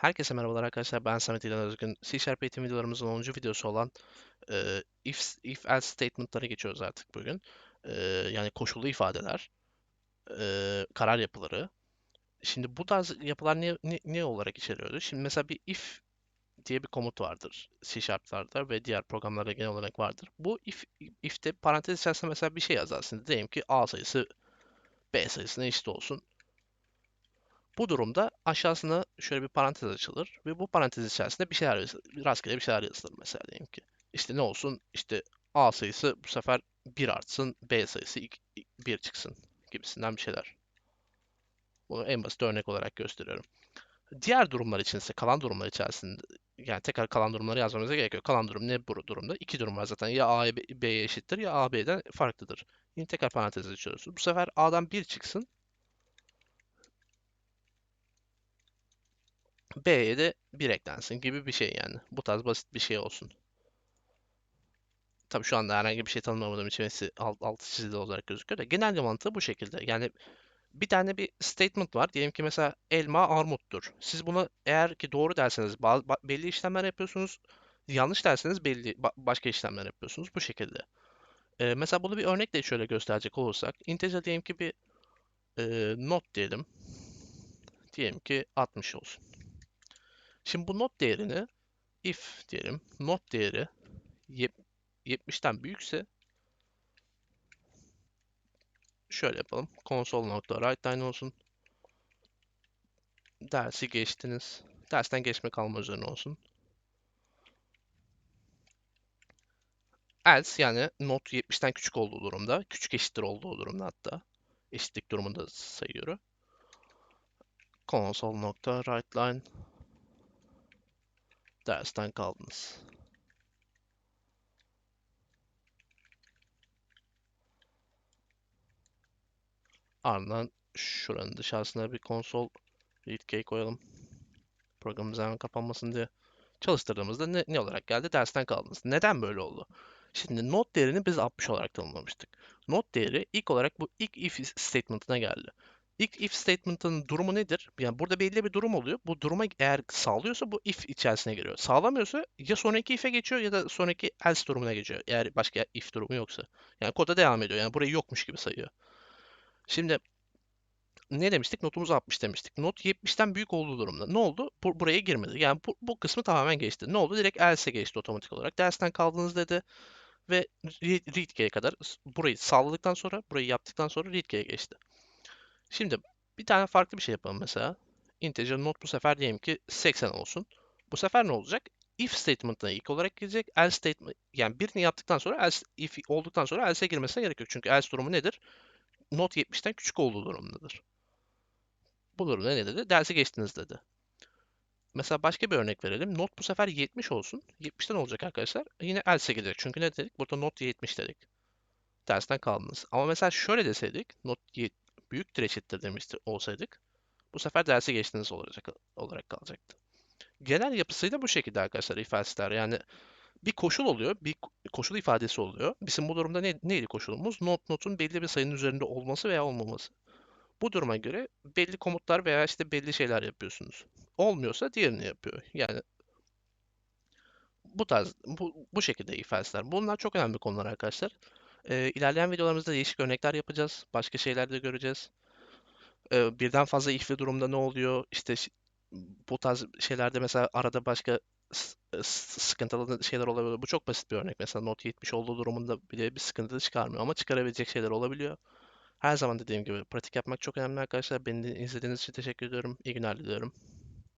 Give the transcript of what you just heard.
Herkese merhabalar arkadaşlar. Ben Samet İlhan Özgün. C Sharp eğitim videolarımızın 10. videosu olan e, if, if else statement'lara geçiyoruz artık bugün. E, yani koşullu ifadeler, e, karar yapıları. Şimdi bu tarz yapılar ne, ne, ne olarak içeriyordu? Şimdi mesela bir if diye bir komut vardır C Sharp'larda ve diğer programlarda genel olarak vardır. Bu if if'te parantez içerisinde mesela bir şey yazarsın. Diyelim ki A sayısı B sayısına eşit olsun. Bu durumda aşağısına şöyle bir parantez açılır ve bu parantez içerisinde bir şeyler yazılır. Rastgele bir şeyler yazılır mesela diyelim ki. İşte ne olsun? İşte A sayısı bu sefer 1 artsın, B sayısı 1 çıksın gibisinden bir şeyler. Bunu en basit örnek olarak gösteriyorum. Diğer durumlar için ise kalan durumlar içerisinde yani tekrar kalan durumları yazmamıza gerek yok. Kalan durum ne bu durumda? İki durum var zaten. Ya A B'ye eşittir ya A B'den farklıdır. Yine tekrar parantez açıyoruz. Bu sefer A'dan 1 çıksın. B'ye de 1 eklensin gibi bir şey yani. Bu tarz basit bir şey olsun. Tabii şu anda herhangi bir şey tanımlamadığım için hepsi alt, altı çizili olarak gözüküyor da genel mantığı bu şekilde. Yani bir tane bir statement var. Diyelim ki mesela elma armuttur. Siz bunu eğer ki doğru derseniz belli işlemler yapıyorsunuz. Yanlış derseniz belli başka işlemler yapıyorsunuz. Bu şekilde. Ee, mesela bunu bir örnekle şöyle gösterecek olursak. Integer diyelim ki bir e, not diyelim. Diyelim ki 60 olsun. Şimdi bu not değerini if diyelim not değeri 70'ten büyükse şöyle yapalım. console.writeline olsun. Dersi geçtiniz. Dersten geçme kalma üzerine olsun. Else yani not 70'ten küçük olduğu durumda, küçük eşittir olduğu durumda hatta eşitlik durumunda sayıyorum. console.writeline dersten kaldınız. Ardından şuranın dışarısına bir konsol readkey koyalım. Programımız hemen kapanmasın diye. Çalıştırdığımızda ne, ne olarak geldi? Dersten kaldınız. Neden böyle oldu? Şimdi not değerini biz 60 olarak tanımlamıştık. Not değeri ilk olarak bu ilk if statement'ına geldi. İlk if statement'ın durumu nedir? Yani burada belli bir durum oluyor. Bu duruma eğer sağlıyorsa bu if içerisine giriyor. Sağlamıyorsa ya sonraki if'e geçiyor ya da sonraki else durumuna geçiyor. Eğer başka if durumu yoksa. Yani koda devam ediyor. Yani burayı yokmuş gibi sayıyor. Şimdi ne demiştik? Notumuz 60 demiştik. Not 70'ten büyük olduğu durumda. Ne oldu? Bu, buraya girmedi. Yani bu, bu kısmı tamamen geçti. Ne oldu? Direkt else'e geçti otomatik olarak. Dersten kaldınız dedi. Ve readkey'e kadar burayı sağladıktan sonra, burayı yaptıktan sonra readkey'e geçti. Şimdi bir tane farklı bir şey yapalım mesela. Integer not bu sefer diyelim ki 80 olsun. Bu sefer ne olacak? If statement'ına ilk olarak girecek. Else statement yani birini yaptıktan sonra else if olduktan sonra else'e girmesine gerek yok. Çünkü else durumu nedir? Not 70'ten küçük olduğu durumdadır. Bu durumda ne dedi? Dersi geçtiniz dedi. Mesela başka bir örnek verelim. Not bu sefer 70 olsun. 70'ten olacak arkadaşlar. Yine else'e gelecek. Çünkü ne dedik? Burada not 70 dedik. Dersten kaldınız. Ama mesela şöyle deseydik. Not büyüktür eşittir demiştir olsaydık bu sefer dersi geçtiğiniz olacak, olarak kalacaktı. Genel yapısı da bu şekilde arkadaşlar ifadesler. Yani bir koşul oluyor, bir koşul ifadesi oluyor. Bizim bu durumda ne, neydi koşulumuz? Not notun belli bir sayının üzerinde olması veya olmaması. Bu duruma göre belli komutlar veya işte belli şeyler yapıyorsunuz. Olmuyorsa diğerini yapıyor. Yani bu tarz, bu, bu şekilde ifadesler. Bunlar çok önemli konular arkadaşlar. Ee, ilerleyen videolarımızda değişik örnekler yapacağız. Başka şeyler de göreceğiz. Ee, birden fazla ifli durumda ne oluyor? İşte bu tarz şeylerde mesela arada başka sıkıntılı şeyler olabiliyor. Bu çok basit bir örnek. Mesela not 70 olduğu durumunda bile bir sıkıntı çıkarmıyor ama çıkarabilecek şeyler olabiliyor. Her zaman dediğim gibi pratik yapmak çok önemli arkadaşlar. Beni izlediğiniz için teşekkür ediyorum. İyi günler diliyorum.